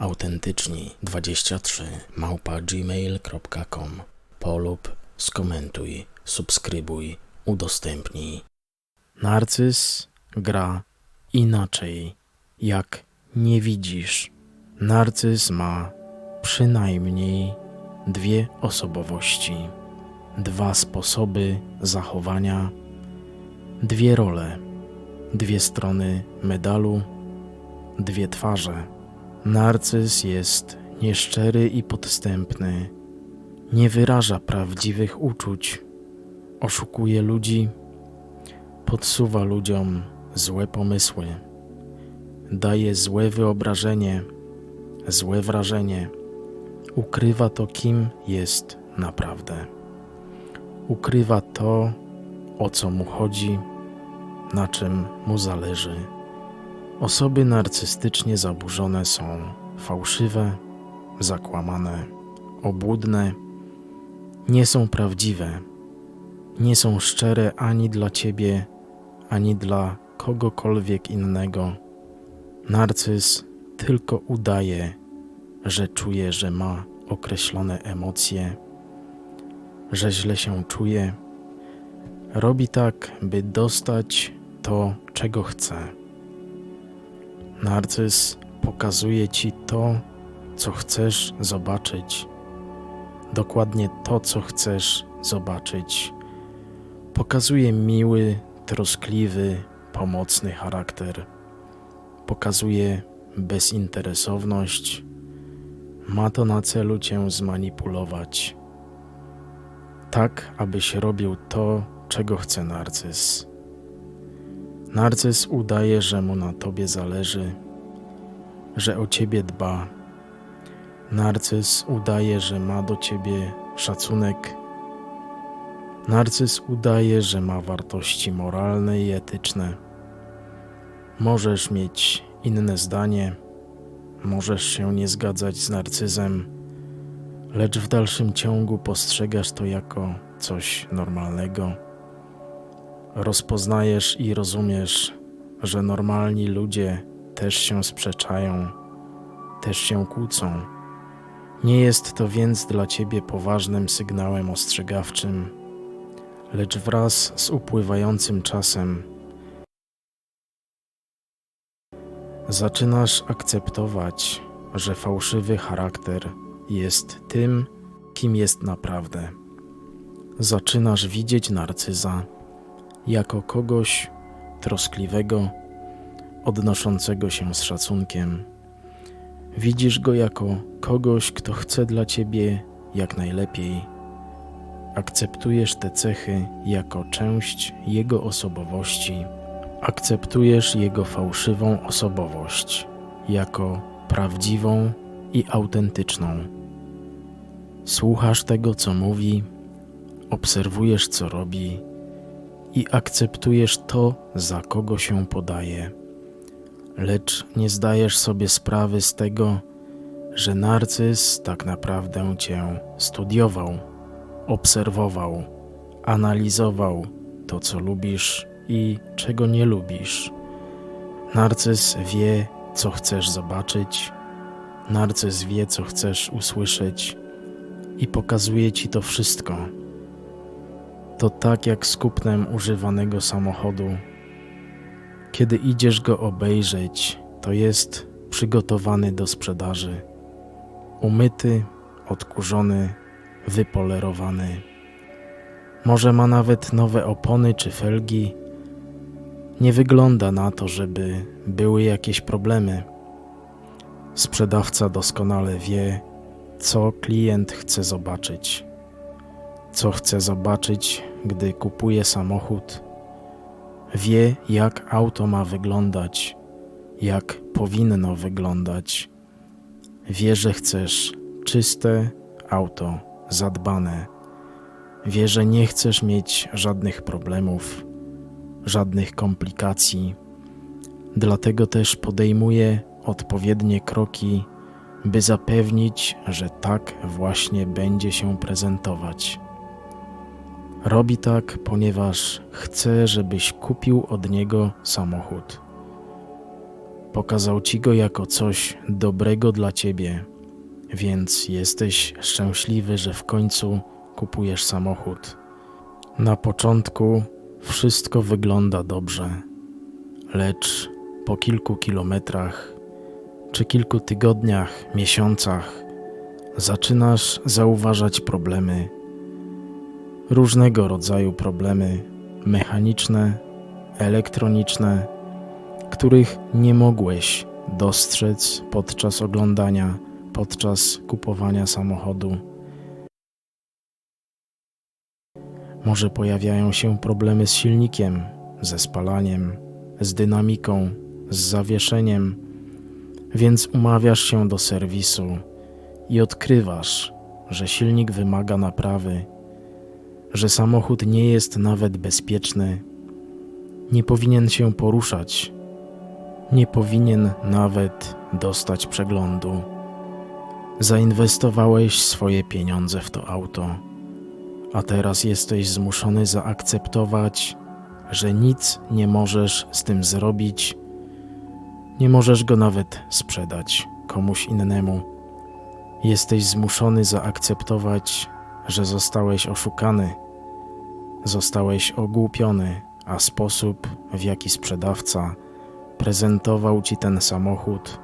autentyczni23 małpa gmail.com polub, skomentuj, subskrybuj, udostępnij. Narcyz gra inaczej, jak nie widzisz. Narcyz ma przynajmniej dwie osobowości, dwa sposoby zachowania, dwie role, dwie strony medalu, dwie twarze. Narcyz jest nieszczery i podstępny, nie wyraża prawdziwych uczuć, oszukuje ludzi, podsuwa ludziom złe pomysły, daje złe wyobrażenie, złe wrażenie, ukrywa to, kim jest naprawdę. Ukrywa to, o co mu chodzi, na czym mu zależy. Osoby narcystycznie zaburzone są fałszywe, zakłamane, obłudne, nie są prawdziwe, nie są szczere ani dla ciebie, ani dla kogokolwiek innego. Narcyz tylko udaje, że czuje, że ma określone emocje, że źle się czuje. Robi tak, by dostać to, czego chce. Narcyz pokazuje ci to, co chcesz zobaczyć, dokładnie to, co chcesz zobaczyć. Pokazuje miły, troskliwy, pomocny charakter. Pokazuje bezinteresowność. Ma to na celu cię zmanipulować. Tak, abyś robił to, czego chce narcyz. Narcyz udaje, że mu na tobie zależy, że o ciebie dba. Narcyz udaje, że ma do ciebie szacunek. Narcyz udaje, że ma wartości moralne i etyczne. Możesz mieć inne zdanie, możesz się nie zgadzać z narcyzem, lecz w dalszym ciągu postrzegasz to jako coś normalnego. Rozpoznajesz i rozumiesz, że normalni ludzie też się sprzeczają, też się kłócą. Nie jest to więc dla ciebie poważnym sygnałem ostrzegawczym, lecz wraz z upływającym czasem zaczynasz akceptować, że fałszywy charakter jest tym, kim jest naprawdę. Zaczynasz widzieć narcyza jako kogoś troskliwego, odnoszącego się z szacunkiem. Widzisz go jako kogoś, kto chce dla ciebie jak najlepiej. Akceptujesz te cechy jako część jego osobowości. Akceptujesz jego fałszywą osobowość jako prawdziwą i autentyczną. Słuchasz tego, co mówi, obserwujesz, co robi i akceptujesz to, za kogo się podaje. Lecz nie zdajesz sobie sprawy z tego, że narcyz tak naprawdę cię studiował, obserwował, analizował to, co lubisz i czego nie lubisz. Narcyz wie, co chcesz zobaczyć, narcyz wie, co chcesz usłyszeć i pokazuje ci to wszystko. To tak jak z kupnem używanego samochodu. Kiedy idziesz go obejrzeć, to jest przygotowany do sprzedaży. Umyty, odkurzony, wypolerowany. Może ma nawet nowe opony czy felgi. Nie wygląda na to, żeby były jakieś problemy. Sprzedawca doskonale wie, co klient chce zobaczyć co chce zobaczyć, gdy kupuje samochód. Wie, jak auto ma wyglądać, jak powinno wyglądać. Wie, że chcesz czyste auto, zadbane. Wie, że nie chcesz mieć żadnych problemów, żadnych komplikacji. Dlatego też podejmuje odpowiednie kroki, by zapewnić, że tak właśnie będzie się prezentować. Robi tak, ponieważ chce, żebyś kupił od niego samochód. Pokazał ci go jako coś dobrego dla ciebie, więc jesteś szczęśliwy, że w końcu kupujesz samochód. Na początku wszystko wygląda dobrze, lecz po kilku kilometrach czy kilku tygodniach, miesiącach zaczynasz zauważać problemy. Różnego rodzaju problemy mechaniczne, elektroniczne, których nie mogłeś dostrzec podczas oglądania, podczas kupowania samochodu. Może pojawiają się problemy z silnikiem, ze spalaniem, z dynamiką, z zawieszeniem, więc umawiasz się do serwisu i odkrywasz, że silnik wymaga naprawy, że samochód nie jest nawet bezpieczny, nie powinien się poruszać, nie powinien nawet dostać przeglądu. Zainwestowałeś swoje pieniądze w to auto, a teraz jesteś zmuszony zaakceptować, że nic nie możesz z tym zrobić, nie możesz go nawet sprzedać komuś innemu. Jesteś zmuszony zaakceptować, że zostałeś oszukany, zostałeś ogłupiony, a sposób, w jaki sprzedawca prezentował ci ten samochód,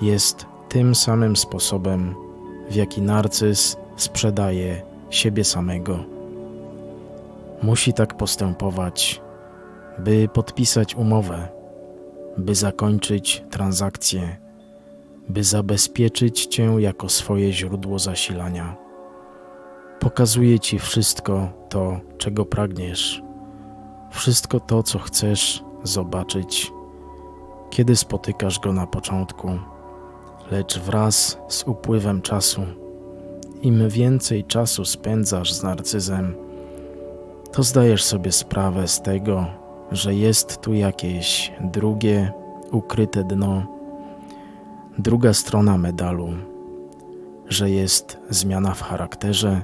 jest tym samym sposobem, w jaki narcyz sprzedaje siebie samego. Musi tak postępować, by podpisać umowę, by zakończyć transakcję, by zabezpieczyć cię jako swoje źródło zasilania. Pokazuje ci wszystko to, czego pragniesz, wszystko to, co chcesz zobaczyć, kiedy spotykasz go na początku, lecz wraz z upływem czasu, im więcej czasu spędzasz z narcyzem, to zdajesz sobie sprawę z tego, że jest tu jakieś drugie, ukryte dno, druga strona medalu, że jest zmiana w charakterze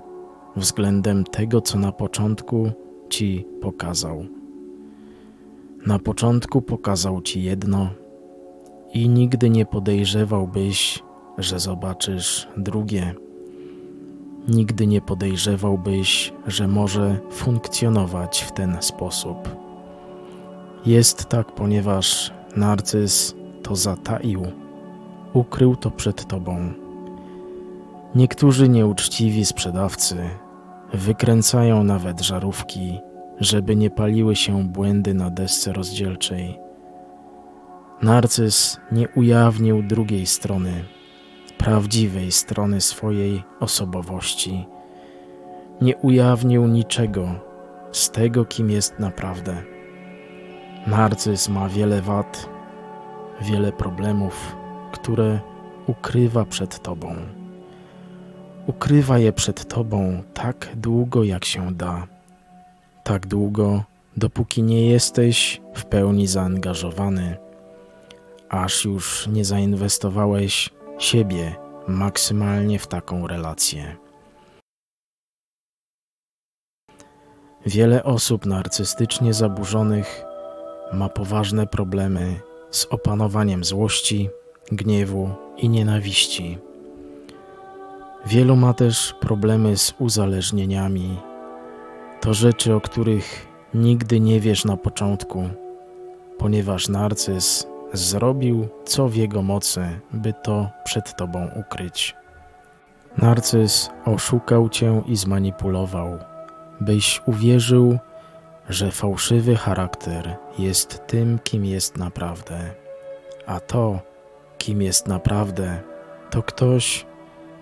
względem tego, co na początku ci pokazał. Na początku pokazał ci jedno i nigdy nie podejrzewałbyś, że zobaczysz drugie. Nigdy nie podejrzewałbyś, że może funkcjonować w ten sposób. Jest tak, ponieważ narcyz to zataił, ukrył to przed tobą. Niektórzy nieuczciwi sprzedawcy wykręcają nawet żarówki, żeby nie paliły się błędy na desce rozdzielczej. Narcyz nie ujawnił drugiej strony, prawdziwej strony swojej osobowości. Nie ujawnił niczego z tego, kim jest naprawdę. Narcyz ma wiele wad, wiele problemów, które ukrywa przed Tobą. Ukrywa je przed Tobą tak długo, jak się da. Tak długo, dopóki nie jesteś w pełni zaangażowany, aż już nie zainwestowałeś siebie maksymalnie w taką relację. Wiele osób narcystycznie zaburzonych ma poważne problemy z opanowaniem złości, gniewu i nienawiści. Wielu ma też problemy z uzależnieniami. To rzeczy, o których nigdy nie wiesz na początku, ponieważ narcyz zrobił co w jego mocy, by to przed tobą ukryć. Narcyz oszukał cię i zmanipulował, byś uwierzył, że fałszywy charakter jest tym, kim jest naprawdę, a to, kim jest naprawdę, to ktoś,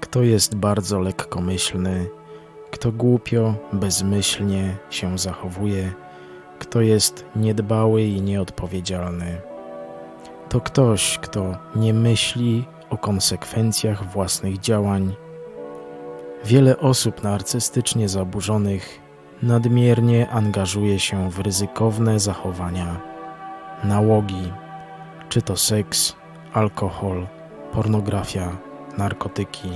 kto jest bardzo lekkomyślny, kto głupio, bezmyślnie się zachowuje, kto jest niedbały i nieodpowiedzialny. To ktoś, kto nie myśli o konsekwencjach własnych działań. Wiele osób narcystycznie zaburzonych nadmiernie angażuje się w ryzykowne zachowania, nałogi, czy to seks, alkohol, pornografia, narkotyki.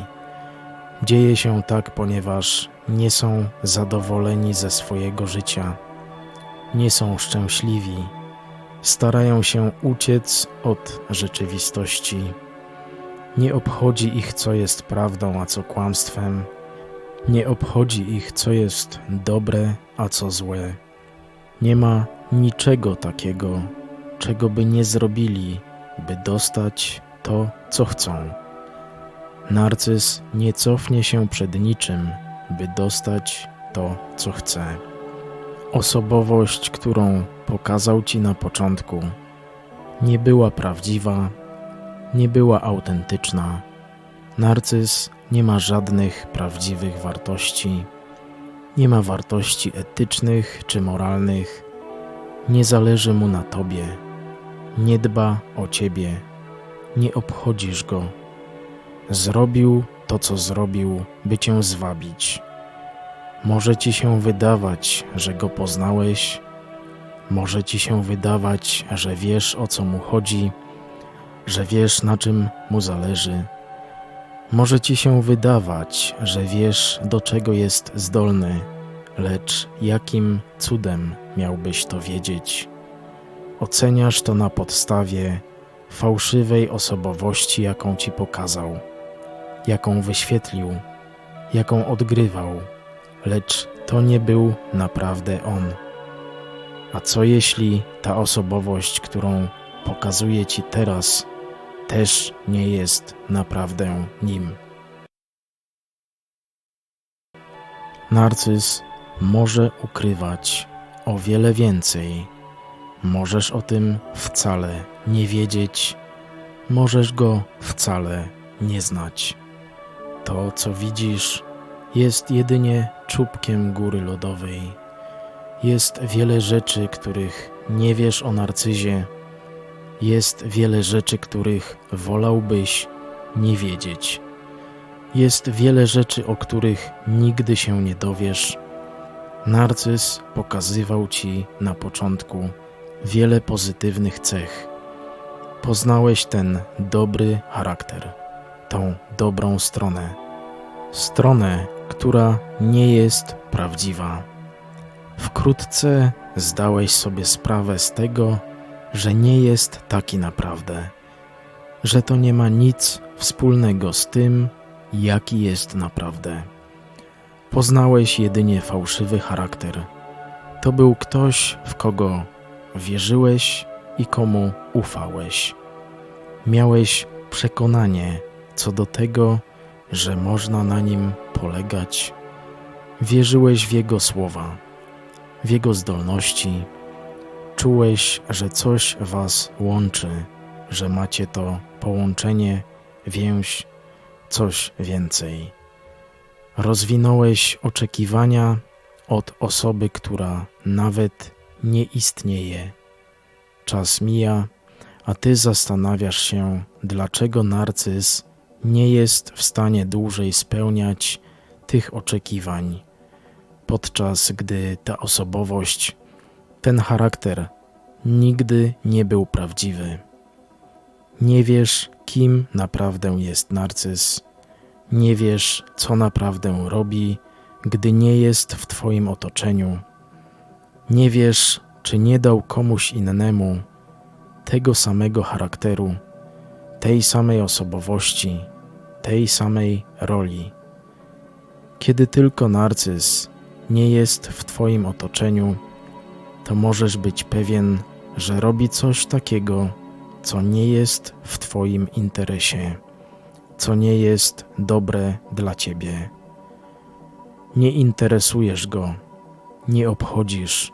Dzieje się tak, ponieważ nie są zadowoleni ze swojego życia, nie są szczęśliwi, starają się uciec od rzeczywistości. Nie obchodzi ich, co jest prawdą, a co kłamstwem. Nie obchodzi ich, co jest dobre, a co złe. Nie ma niczego takiego, czego by nie zrobili, by dostać to, co chcą. Narcyz nie cofnie się przed niczym, by dostać to, co chce. Osobowość, którą pokazał ci na początku, nie była prawdziwa, nie była autentyczna. Narcyz nie ma żadnych prawdziwych wartości, nie ma wartości etycznych czy moralnych, nie zależy mu na tobie, nie dba o ciebie, nie obchodzisz go. Zrobił to, co zrobił, by cię zwabić. Może ci się wydawać, że go poznałeś, może ci się wydawać, że wiesz o co mu chodzi, że wiesz na czym mu zależy. Może ci się wydawać, że wiesz do czego jest zdolny, lecz jakim cudem miałbyś to wiedzieć? Oceniasz to na podstawie fałszywej osobowości, jaką ci pokazał, jaką wyświetlił, jaką odgrywał, lecz to nie był naprawdę on. A co jeśli ta osobowość, którą pokazuje ci teraz, też nie jest naprawdę nim? Narcyz może ukrywać o wiele więcej. Możesz o tym wcale nie wiedzieć, możesz go wcale nie znać. To, co widzisz, jest jedynie czubkiem góry lodowej. Jest wiele rzeczy, których nie wiesz o narcyzie. Jest wiele rzeczy, których wolałbyś nie wiedzieć. Jest wiele rzeczy, o których nigdy się nie dowiesz. Narcyz pokazywał ci na początku wiele pozytywnych cech. Poznałeś ten dobry charakter, tą dobrą stronę. Stronę, która nie jest prawdziwa. Wkrótce zdałeś sobie sprawę z tego, że nie jest taki naprawdę, że to nie ma nic wspólnego z tym, jaki jest naprawdę. Poznałeś jedynie fałszywy charakter. To był ktoś, w kogo wierzyłeś i komu ufałeś. Miałeś przekonanie co do tego, że można na nim polegać. Wierzyłeś w jego słowa, w jego zdolności. Czułeś, że coś was łączy, że macie to połączenie, więź, coś więcej. Rozwinąłeś oczekiwania od osoby, która nawet nie istnieje. Czas mija, a ty zastanawiasz się, dlaczego narcyz nie jest w stanie dłużej spełniać tych oczekiwań, podczas gdy ta osobowość, ten charakter nigdy nie był prawdziwy. Nie wiesz, kim naprawdę jest narcyz, nie wiesz, co naprawdę robi, gdy nie jest w Twoim otoczeniu. Nie wiesz, czy nie dał komuś innemu tego samego charakteru, tej samej osobowości, tej samej roli. Kiedy tylko narcyz nie jest w Twoim otoczeniu, to możesz być pewien, że robi coś takiego, co nie jest w Twoim interesie, co nie jest dobre dla Ciebie. Nie interesujesz go, nie obchodzisz,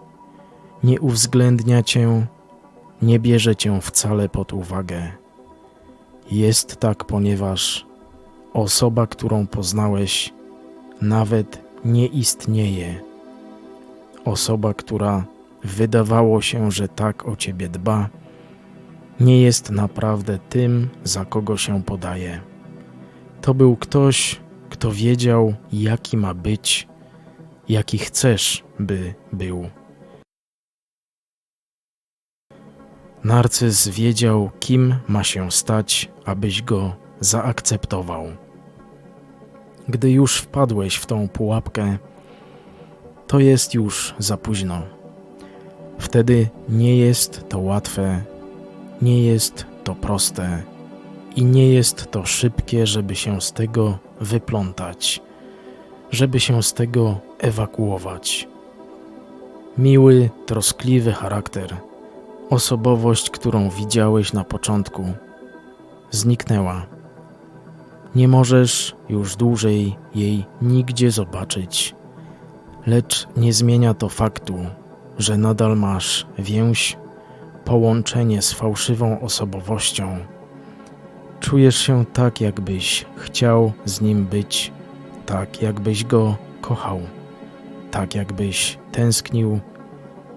nie uwzględnia Cię, nie bierze Cię wcale pod uwagę. Jest tak, ponieważ Osoba, którą poznałeś, nawet nie istnieje. Osoba, która wydawało się, że tak o ciebie dba, nie jest naprawdę tym, za kogo się podaje. To był ktoś, kto wiedział, jaki ma być, jaki chcesz, by był. Narcyz wiedział, kim ma się stać, abyś go zaakceptował. Gdy już wpadłeś w tą pułapkę, to jest już za późno. Wtedy nie jest to łatwe, nie jest to proste i nie jest to szybkie, żeby się z tego wyplątać, żeby się z tego ewakuować. Miły, troskliwy charakter, osobowość, którą widziałeś na początku, zniknęła. Nie możesz już dłużej jej nigdzie zobaczyć, lecz nie zmienia to faktu, że nadal masz więź, połączenie z fałszywą osobowością. Czujesz się tak, jakbyś chciał z nim być, tak jakbyś go kochał, tak jakbyś tęsknił,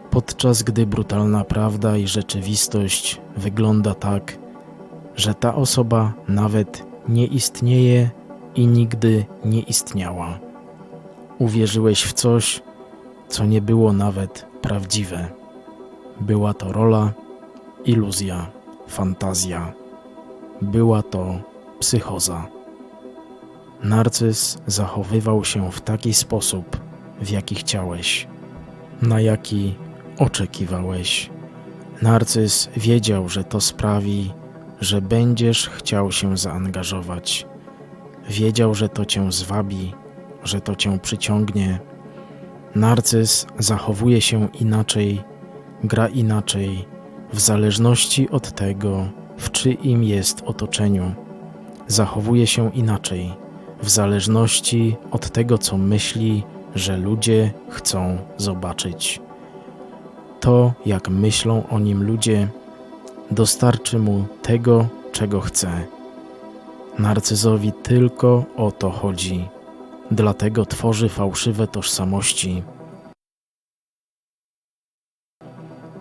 podczas gdy brutalna prawda i rzeczywistość wygląda tak, że ta osoba nawet nie istnieje i nigdy nie istniała. Uwierzyłeś w coś, co nie było nawet prawdziwe. Była to rola, iluzja, fantazja. Była to psychoza. Narcyz zachowywał się w taki sposób, w jaki chciałeś, na jaki oczekiwałeś. Narcyz wiedział, że to sprawi, że będziesz chciał się zaangażować. Wiedział, że to cię zwabi, że to cię przyciągnie. Narcyz zachowuje się inaczej, gra inaczej, w zależności od tego, w czyim jest otoczeniu. Zachowuje się inaczej, w zależności od tego, co myśli, że ludzie chcą zobaczyć. To, jak myślą o nim ludzie, dostarczy mu tego, czego chce. Narcyzowi tylko o to chodzi, dlatego tworzy fałszywe tożsamości.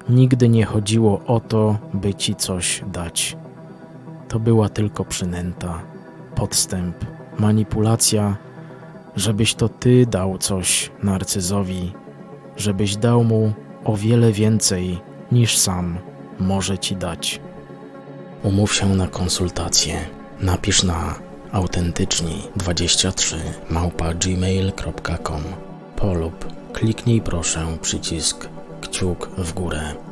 Nigdy nie chodziło o to, by ci coś dać. To była tylko przynęta, podstęp, manipulacja, żebyś to ty dał coś narcyzowi, żebyś dał mu o wiele więcej niż sam może ci dać. Umów się na konsultację. Napisz na autentyczni 23 małpa polub kliknij proszę przycisk kciuk w górę.